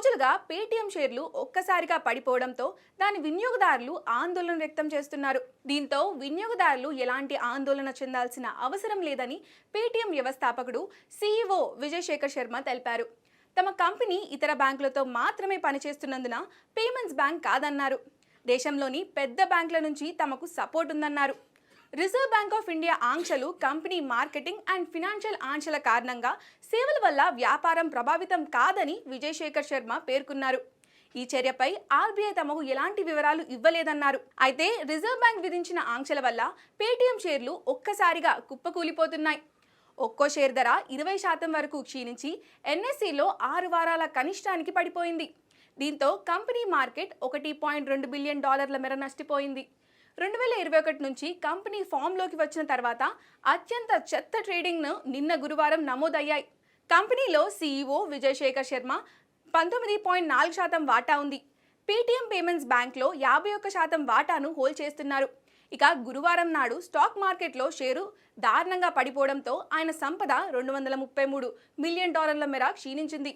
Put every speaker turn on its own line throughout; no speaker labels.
రోజులుగా పేటీఎం షేర్లు ఒక్కసారిగా పడిపోవడంతో దాని వినియోగదారులు ఆందోళన వ్యక్తం చేస్తున్నారు. దీంతో వినియోగదారులు ఎలాంటి ఆందోళన చెందాల్సిన అవసరం లేదని పేటీఎం వ్యవస్థాపకుడు సీఈఓ విజయశేఖర్ శర్మ తెలిపారు. తమ కంపెనీ ఇతర బ్యాంకులతో మాత్రమే పనిచేస్తున్నందున పేమెంట్స్ బ్యాంక్ కాదన్నారు. దేశంలోని పెద్ద బ్యాంకుల నుంచి తమకు సపోర్ట్ ఉందన్నారు. రిజర్వ్ బ్యాంక్ ఆఫ్ ఇండియా ఆంక్షలు కంపెనీ మార్కెటింగ్ అండ్ ఫినాన్షియల్ ఆంక్షల కారణంగా సేవల వల్ల వ్యాపారం ప్రభావితం కాదని విజయశేఖర్ శర్మ పేర్కొన్నారు. ఈ చర్యపై ఆర్బీఐ తమకు ఎలాంటి వివరాలు ఇవ్వలేదన్నారు. అయితే రిజర్వ్ బ్యాంక్ విధించిన ఆంక్షల వల్ల పేటీఎం షేర్లు ఒక్కసారిగా కుప్పకూలిపోతున్నాయి. ఒక్కో షేర్ ధర ఇరవై శాతం వరకు క్షీణించి ఎన్ఎస్సిలో ఆరు వారాల కనిష్టానికి పడిపోయింది. దీంతో కంపెనీ మార్కెట్ ఒకటి పాయింట్ రెండు బిలియన్ డాలర్ల మేర నష్టపోయింది. రెండు వేల ఇరవై ఒకటి నుంచి కంపెనీ ఫామ్లోకి వచ్చిన తర్వాత అత్యంత చెత్త ట్రేడింగ్ను నిన్న గురువారం నమోదయ్యాయి. కంపెనీలో సీఈఓ విజయశేఖర్ శర్మ పంతొమ్మిది పాయింట్ నాలుగు శాతం వాటా ఉంది. పేటీఎం పేమెంట్స్ బ్యాంక్లో యాభై ఒక్క శాతం వాటాను హోల్డ్ చేస్తున్నారు. ఇక గురువారం నాడు స్టాక్ మార్కెట్లో షేరు దారుణంగా పడిపోవడంతో ఆయన సంపద రెండు వందల ముప్పై మూడు మిలియన్ డాలర్ల మేర క్షీణించింది.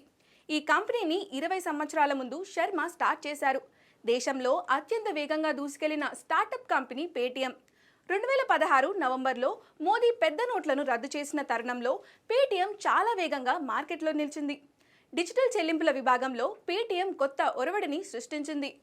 ఈ కంపెనీని ఇరవై సంవత్సరాల ముందు శర్మ స్టార్ట్ చేశారు. దేశంలో అత్యంత వేగంగా దూసుకెళ్ళిన స్టార్టప్ కంపెనీ పేటీఎం. రెండు వేల పదహారు నవంబర్లో మోదీ పెద్ద నోట్లను రద్దు చేసిన తరుణంలో పేటీఎం చాలా వేగంగా మార్కెట్లో నిలిచింది. డిజిటల్ చెల్లింపుల విభాగంలో పేటీఎం కొత్త ఒరవడిని సృష్టించింది.